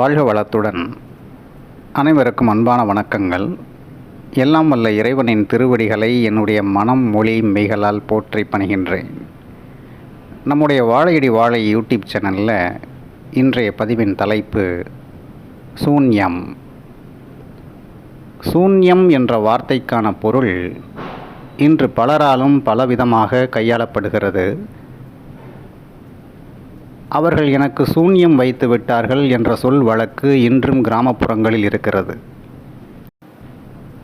வாழ்க வளத்துடன். அனைவருக்கும் அன்பான வணக்கங்கள். எல்லாம் வல்ல இறைவனின் திருவடிகளை என்னுடைய மனம் மொழி மெய்களால் போற்றி பணிகின்றேன். நம்முடைய வாழையடி வாழை யூடியூப் சேனலில் இன்றைய பதிவின் தலைப்பு சூன்யம். சூன்யம் என்ற வார்த்தைக்கான பொருள் இன்று பலராலும் பலவிதமாக கையாளப்படுகிறது. அவர்கள் எனக்கு சூன்யம் வைத்து விட்டார்கள் என்ற சொல் வழக்கு இன்றும் கிராமப்புறங்களில் இருக்கிறது.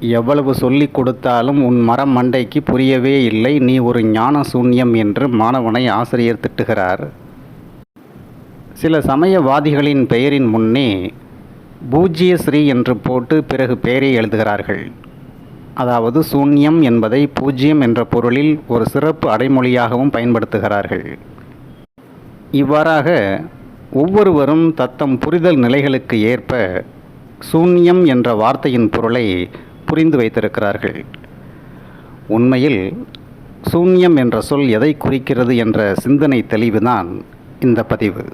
எவ்வளவு சொல்லிக் கொடுத்தாலும் உன் மரம் மண்டைக்கு புரியவே இல்லை நீ ஒரு ஞான சூன்யம் என்று மாணவனை ஆசிரியர் திட்டுகிறார். சில சமயவாதிகளின் பெயரின் முன்னே பூஜ்ய ஸ்ரீ என்று போட்டு பிறகு பெயரை எழுதுகிறார்கள். அதாவது சூன்யம் என்பதை பூஜ்யம் என்ற பொருளில் ஒரு சிறப்பு அடைமொழியாகவும் பயன்படுத்துகிறார்கள். இவ்வாறாக ஒவ்வொருவரும் தத்தம் புரிதல் நிலைகளுக்கு ஏற்ப சூன்யம் என்ற வார்த்தையின் பொருளை புரிந்து வைத்திருக்கிறார்கள். உண்மையில் சூன்யம் என்ற சொல் எதை குறிக்கிறது என்ற சிந்தனை தெளிவுதான் இந்த பதிவு.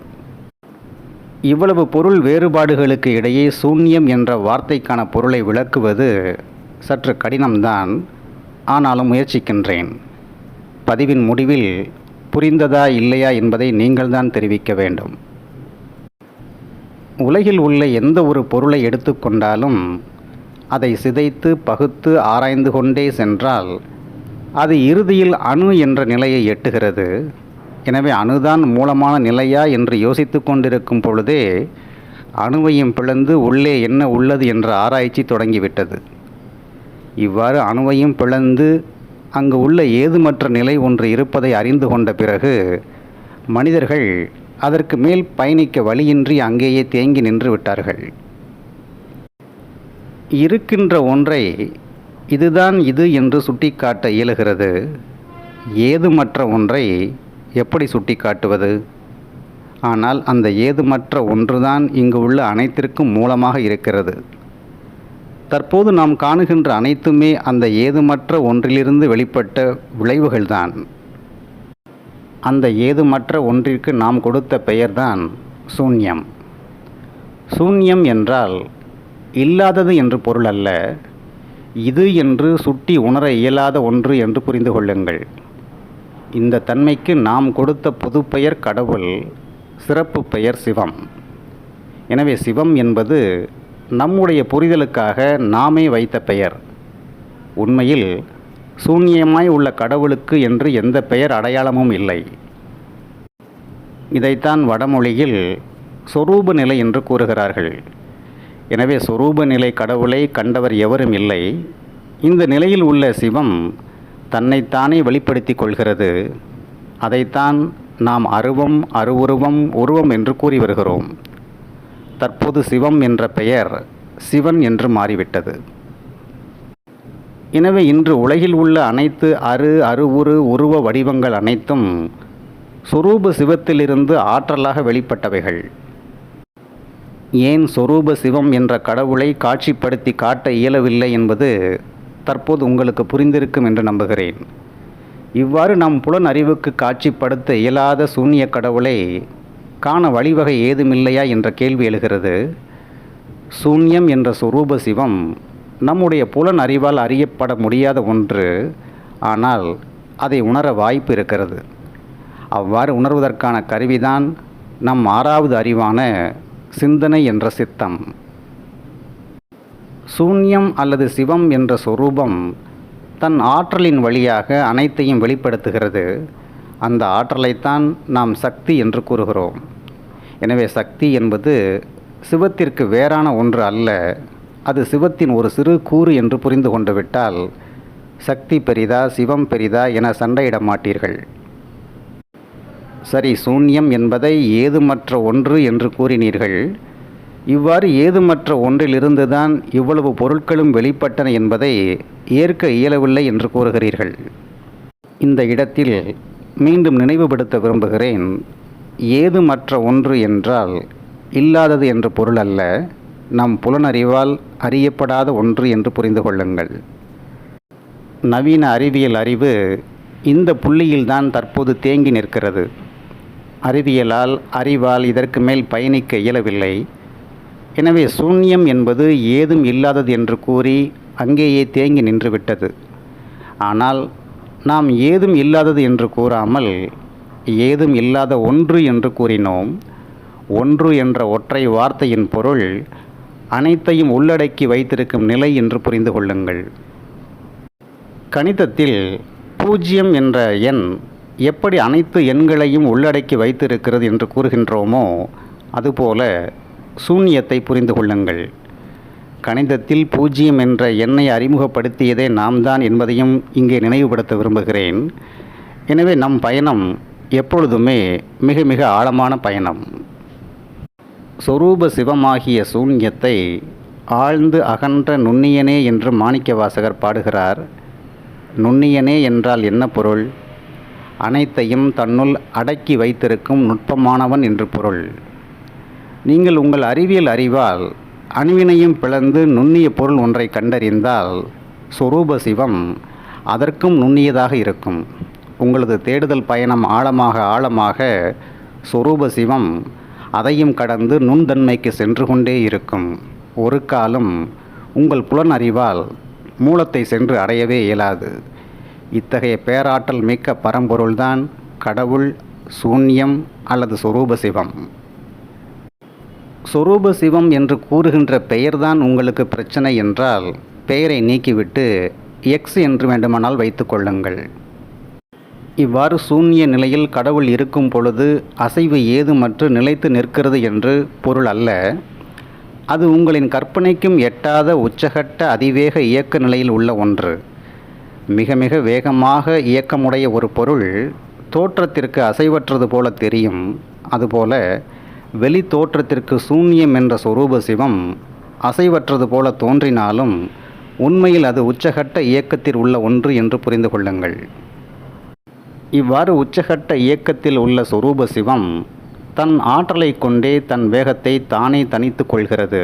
இவ்வளவு பொருள் வேறுபாடுகளுக்கு இடையே சூன்யம் என்ற வார்த்தைக்கான பொருளை விளக்குவது சற்று கடினம்தான். ஆனாலும் முயற்சிக்கின்றேன். பதிவின் முடிவில் புரிந்ததா இல்லையா என்பதை நீங்கள்தான் தெரிவிக்க வேண்டும். உலகில் உள்ள எந்த ஒரு பொருளை எடுத்துக்கொண்டாலும் அதை சிதைத்து பகுத்து ஆராய்ந்து கொண்டே சென்றால் அது இறுதியில் அணு என்ற நிலையை எட்டுகிறது. எனவே அணுதான் மூலமான நிலையா என்று யோசித்து கொண்டிருக்கும் பொழுதே அணுவையும் பிளந்து உள்ளே என்ன உள்ளது என்ற ஆராய்ச்சி தொடங்கிவிட்டது. இவ்வாறு அணுவையும் பிளந்து அங்கு உள்ள ஏதுமற்ற நிலை ஒன்று இருப்பதை அறிந்து கொண்ட பிறகு மனிதர்கள் அதற்கு மேல் பயணிக்க வழியின்றி அங்கேயே தேங்கி நின்று விட்டார்கள். இருக்கின்ற ஒன்றை இதுதான் இது என்று சுட்டிக்காட்ட இயலுகிறது. ஏதுமற்ற ஒன்றை எப்படி சுட்டிக்காட்டுவது? ஆனால் அந்த ஏதுமற்ற ஒன்றுதான் இங்கு உள்ள அனைத்திற்கும் மூலமாக இருக்கிறது. தற்போது நாம் காணுகின்ற அனைத்துமே அந்த ஏதுமற்ற ஒன்றிலிருந்து வெளிப்பட்ட விளைவுகள்தான். அந்த ஏதுமற்ற ஒன்றிற்கு நாம் கொடுத்த பெயர்தான் சூன்யம். சூன்யம் என்றால் இல்லாதது என்று பொருள் அல்ல. இது என்று சுட்டி உணர இயலாத ஒன்று என்று புரிந்து கொள்ளுங்கள். இந்த தன்மைக்கு நாம் கொடுத்த பொதுப்பெயர் கடவுள் சிறப்பு பெயர் சிவம். எனவே சிவம் என்பது நம்முடைய புரிதலுக்காக நாமே வைத்த பெயர். உண்மையில் சூன்யமாய் உள்ள கடவுளுக்கு என்று எந்த பெயர் அடையாளமும் இல்லை. இதைத்தான் வடமொழியில் சொரூப நிலை என்று கூறுகிறார்கள். எனவே சொரூப நிலை கடவுளை கண்டவர் எவரும் இல்லை. இந்த நிலையில் உள்ள சிவம் தன்னைத்தானே வெளிப்படுத்தி கொள்கிறது. அதைத்தான் நாம் அருவம் அருவுருவம் உருவம் என்று கூறி வருகிறோம். தற்போது சிவம் என்ற பெயர் சிவன் என்று மாறிவிட்டது. எனவே இன்று உலகில் உள்ள அனைத்து அரு அருவுரு உருவ வடிவங்கள் அனைத்தும் சொரூப சிவத்திலிருந்து ஆற்றலாக வெளிப்பட்டவைகள். ஏன் சொரூப சிவம் என்ற கடவுளை காட்சிப்படுத்தி காட்ட இயலவில்லை என்பது தற்போது உங்களுக்கு புரிந்திருக்கும் என்று நம்புகிறேன். இவ்வாறு நம் புலன் அறிவுக்கு காட்சிப்படுத்த இயலாத சூன்ய கடவுளை காண வழிவகை ஏதுமில்லையா என்ற கேள்வி எழுகிறது. சூன்யம் என்ற சொரூப சிவம் நம்முடைய புலன் அறிவால் அறியப்பட முடியாத ஒன்று ஆனால் அதை உணர வாய்ப்பு இருக்கிறது. அவ்வாறு உணர்வதற்கான கருவிதான் நம் ஆறாவது அறிவான சிந்தனை என்ற சித்தம். சூன்யம் அல்லது சிவம் என்ற சொரூபம் தன் ஆற்றலின் வழியாக அனைத்தையும் வெளிப்படுத்துகிறது. அந்த ஆற்றலைத்தான் நாம் சக்தி என்று கூறுகிறோம். எனவே சக்தி என்பது சிவத்திற்கு வேறான ஒன்று அல்ல. அது சிவத்தின் ஒரு சிறு கூறு என்று புரிந்து கொண்டு விட்டால் சக்தி பெரிதா சிவம் பெரிதா என சண்டையிட மாட்டீர்கள். சரி சூன்யம் என்பதை ஏதுமற்ற ஒன்று என்று கூறினீர்கள். இவ்வாறு ஏதுமற்ற ஒன்றிலிருந்துதான் இவ்வளவு பொருட்களும் வெளிப்பட்டன என்பதை ஏற்க இயலவில்லை என்று கூறுகிறீர்கள். இந்த இடத்தில் மீண்டும் நினைவுபடுத்த விரும்புகிறேன். ஏதுமற்ற ஒன்று என்றால் இல்லாதது என்று பொருள் அல்ல. நம் புலனறிவால் அறியப்படாத ஒன்று என்று புரிந்து கொள்ளுங்கள். நவீன அறிவியல் அறிவு இந்த புள்ளியில்தான் தற்போது தேங்கி நிற்கிறது. அறிவியலால் அறிவால் இதற்கு மேல் பயணிக்க இயலவில்லை. எனவே சூன்யம் என்பது ஏதும் இல்லாதது என்று கூறி அங்கேயே தேங்கி நின்றுவிட்டது ஆனால் நாம் ஏதும் இல்லாதது என்று கூறாமல் ஏதும் இல்லாத ஒன்று என்று கூறினோம். ஒன்று என்ற ஒற்றை வார்த்தையின் பொருள் அனைத்தையும் உள்ளடக்கி வைத்திருக்கும் நிலை என்று புரிந்து கொள்ளுங்கள். கணிதத்தில் பூஜ்ஜியம் என்ற எண் எப்படி அனைத்து எண்களையும் உள்ளடக்கி வைத்திருக்கிறது என்று கூறுகின்றோமோ அதுபோல சூன்யத்தை புரிந்து கொள்ளுங்கள். கணிதத்தில் பூஜ்ஜியம் என்ற எண்ணை அறிமுகப்படுத்தியதே நாம் தான் என்பதையும் இங்கே நினைவுபடுத்த விரும்புகிறேன். எனவே நம் பயணம் எப்பொழுதுமே மிக மிக ஆழமான பயணம். சொரூப சிவமாகிய சூன்யத்தை ஆழ்ந்து அகன்ற நுண்ணியனே என்று மாணிக்க வாசகர் பாடுகிறார். நுண்ணியனே என்றால் என்ன பொருள்? அனைத்தையும் தன்னுள் அடக்கி வைத்திருக்கும் நுட்பமானவன் என்று பொருள். நீங்கள் உங்கள் அறிவியல் அறிவால் அணுவினையும் பிளந்து நுண்ணிய பொருள் ஒன்றை கண்டறிந்தால் சொரூப சிவம் அதற்கும் நுண்ணியதாக இருக்கும். உங்களது தேடுதல் பயணம் ஆழமாக ஆழமாக சொரூப சிவம் அதையும் கடந்து நுண்தன்மைக்கு சென்று கொண்டே இருக்கும். ஒரு காலம் உங்கள் புலன் அறிவால் மூலத்தை சென்று அடையவே இயலாது. இத்தகைய பேராற்றல் மிக்க பரம்பொருள்தான் கடவுள் சூன்யம் அல்லது சொரூப சிவம். சொரூப சிவம் என்று கூறுகின்ற பெயர்தான் உங்களுக்கு பிரச்சனை என்றால் பெயரை நீக்கிவிட்டு எக்ஸ் என்று வேண்டுமானால் வைத்துக்கொள்ளுங்கள் இவ்வாறு சூன்ய நிலையில் கடவுள் இருக்கும் பொழுது அசைவு ஏதுமற்று நிலைத்து நிற்கிறது என்று பொருள் அல்ல. அது உங்களின் கற்பனைக்கும் எட்டாத உச்சகட்ட அதிவேக இயக்க நிலையில் உள்ள ஒன்று. மிக மிக வேகமாக இயக்கமுடைய ஒரு பொருள் தோற்றத்திற்கு அசைவற்றது போல தெரியும். அதுபோல வெளி தோற்றத்திற்கு சூன்யம் என்ற சொரூப சிவம் அசைவற்றது போல தோன்றினாலும் உண்மையில் அது உச்சகட்ட இயக்கத்தில் உள்ள ஒன்று என்று புரிந்து கொள்ளுங்கள். இவ்வாறு உச்சகட்ட இயக்கத்தில் உள்ள சொரூப சிவம் தன் ஆற்றலை கொண்டே தன் வேகத்தை தானே தனித்து கொள்கிறது.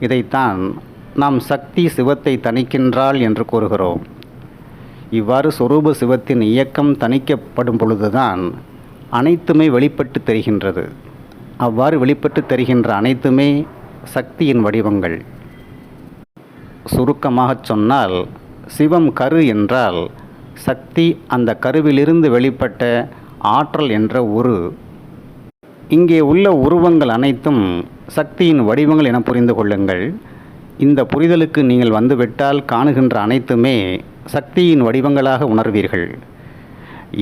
இதைத்தான் நாம் சக்தி சிவத்தை தணிக்கின்றாள் என்று கூறுகிறோம். இவ்வாறு சொரூப சிவத்தின் இயக்கம் தணிக்கப்படும் பொழுதுதான் அனைத்துமே வெளிப்பட்டு தெரிகின்றது. அவ்வாறு வெளிப்பட்டு தெரிகின்ற அனைத்துமே சக்தியின் வடிவங்கள். சுருக்கமாகச் சொன்னால் சிவம் கரு என்றால் சக்தி அந்த கருவிலிருந்து வெளிப்பட்ட ஆற்றல் என்ற ஒரு இங்கே உள்ள உருவங்கள் அனைத்தும் சக்தியின் வடிவங்கள் என புரிந்து கொள்ளுங்கள். இந்த புரிதலுக்கு நீங்கள் வந்துவிட்டால் காணுகின்ற அனைத்துமே சக்தியின் வடிவங்களாக உணர்வீர்கள்.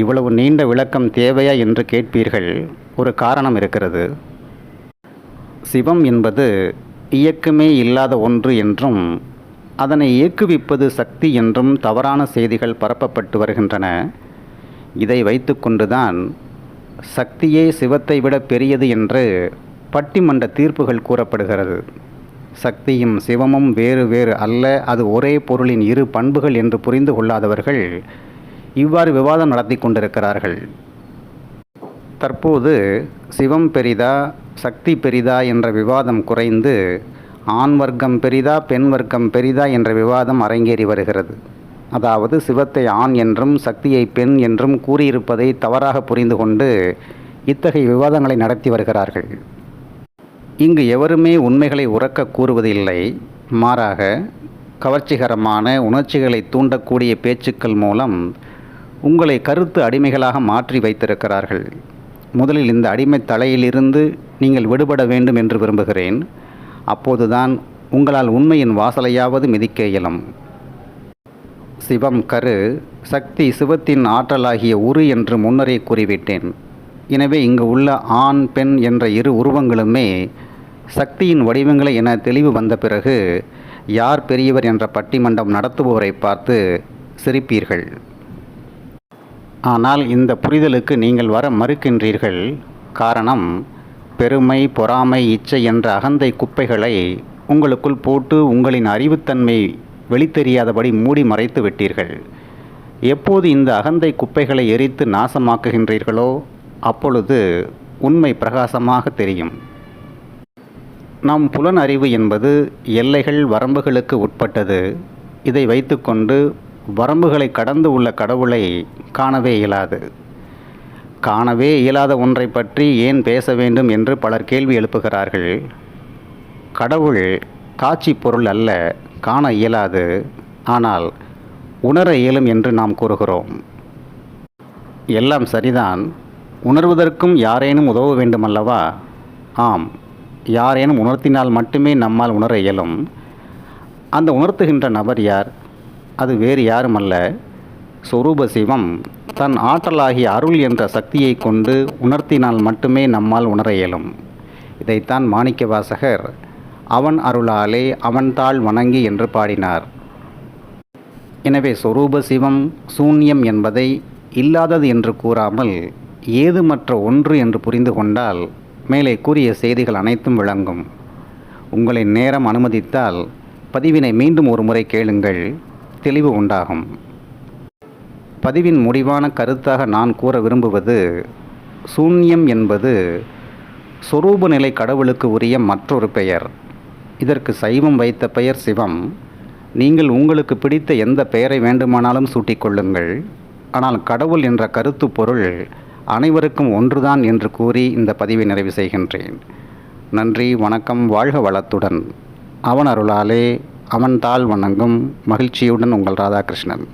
இவ்வளவு நீண்ட விளக்கம் தேவையா என்று கேட்பீர்கள். ஒரு காரணம் இருக்கிறது. சிவம் என்பது இயக்கமே இல்லாத ஒன்று என்றும் அதனை இயக்குவிப்பது சக்தி என்றும் தவறான செய்திகள் பரப்பப்பட்டு வருகின்றன. இதை வைத்துக்கொண்டுதான் சக்தியே சிவத்தை விட பெரியது என்று பட்டிமன்ற தீர்ப்புகள் கூறப்படுகிறது. சக்தியும் சிவமும் வேறு வேறு அல்ல அது ஒரே பொருளின் இரு பண்புகள் என்று புரிந்து கொள்ளாதவர்கள் இவ்வாறு விவாதம் நடத்தி கொண்டிருக்கிறார்கள். தற்போது சிவம் பெரிதா சக்தி பெரிதா என்ற விவாதம் குறைந்து ஆண் வர்க்கம் பெரிதா பெண் வர்க்கம் பெரிதா என்ற விவாதம் அரங்கேறி வருகிறது. அதாவது சிவத்தை ஆண் என்றும் சக்தியை பெண் என்றும் கூறியிருப்பதை தவறாக புரிந்து கொண்டு இத்தகைய விவாதங்களை நடத்தி வருகிறார்கள். இங்கு எவருமே உண்மைகளை உறக்க கூறுவதில்லை. மாறாக கவர்ச்சிகரமான உணர்ச்சிகளை தூண்டக்கூடிய பேச்சுக்கள் மூலம் உங்களை கருத்து அடிமைகளாக மாற்றி வைத்திருக்கிறார்கள். முதலில் இந்த அடிமை தலையிலிருந்து நீங்கள் விடுபட வேண்டும் என்று விரும்புகிறேன். அப்போதுதான் உங்களால் உண்மையின் வாசலையாவது மிதிக்க இயலும். சிவம் கரு சக்தி சிவத்தின் ஆற்றலாகிய உரு என்று முன்னரே கூறிவிட்டேன். எனவே இங்கு உள்ள ஆண் பெண் என்ற இரு உருவங்களுமே சக்தியின் வடிவங்களை என தெளிவு வந்த பிறகு யார் பெரியவர் என்ற பட்டிமண்டம் நடத்துபவரை பார்த்து சிரிப்பீர்கள். ஆனால் இந்த புரிதலுக்கு நீங்கள் வர மறுக்கின்றீர்கள். காரணம் பெருமை பொறாமை இச்சை என்ற அகந்தை குப்பைகளை உங்களுக்குள் போட்டு உங்களின் அறிவுத்தன்மை வெளித்தெரியாதபடி மூடி மறைத்து விட்டீர்கள். எப்போது இந்த அகந்தை குப்பைகளை எரித்து நாசமாக்குகின்றீர்களோ அப்பொழுது உண்மை பிரகாசமாக தெரியும். நம் புலன் அறிவு என்பது எல்லைகள் வரம்புகளுக்கு உட்பட்டது. இதை வைத்துக்கொண்டு வரம்புகளை கடந்து உள்ள கடவுளை காணவே இயலாது. காணவே இயலாத ஒன்றை பற்றி ஏன் பேச வேண்டும் என்று பலர் கேள்வி எழுப்புகிறார்கள். கடவுள் காட்சி பொருள் அல்ல காண இயலாது ஆனால் உணர இயலும் என்று நாம் கூறுகிறோம். எல்லாம் சரிதான். உணர்வதற்கும் யாரேனும் உதவ வேண்டுமல்லவா? ஆம் யாரேனும் உணர்த்தினால் மட்டுமே நம்மால் உணர இயலும். அந்த உணர்த்துகின்ற நபர் யார்? அது வேறு யாரும் அல்ல சொரூப சிவம் தன் ஆற்றலாகிய அருள் என்ற சக்தியை கொண்டு உணர்த்தினால் மட்டுமே நம்மால் உணர இயலும். இதைத்தான் மாணிக்க வாசகர் அவன் அருளாலே அவன்தாள் வணங்கி என்று பாடினார். எனவே சொரூப சிவம் சூன்யம் என்பதை இல்லாதது என்று கூறாமல் ஏது மற்ற ஒன்று என்று புரிந்து கொண்டால் மேலே கூறிய செய்திகள் அனைத்தும் விளங்கும். உங்களின் நேரம் அனுமதித்தால் பதிவினை மீண்டும் ஒரு முறை கேளுங்கள். தெளிவு உண்டாகும். பதிவின் முடிவான கருத்தாக நான் கூற விரும்புவது சூன்யம் என்பது சொரூப நிலை கடவுளுக்கு உரிய மற்றொரு பெயர். இதற்கு சைவம் வைத்த பெயர் சிவம். நீங்கள் உங்களுக்கு பிடித்த எந்த பெயரை வேண்டுமானாலும் சூட்டிக்கொள்ளுங்கள் ஆனால் கடவுள் என்ற கருத்து பொருள் அனைவருக்கும் ஒன்றுதான் என்று கூறி இந்த பதிவை நிறைவு செய்கின்றேன். நன்றி வணக்கம் வாழ்க வளத்துடன். அவன் அருளாலே அவன் தாள் வணங்கும் மகிழ்ச்சியுடன் உங்கள் ராதாகிருஷ்ணன்.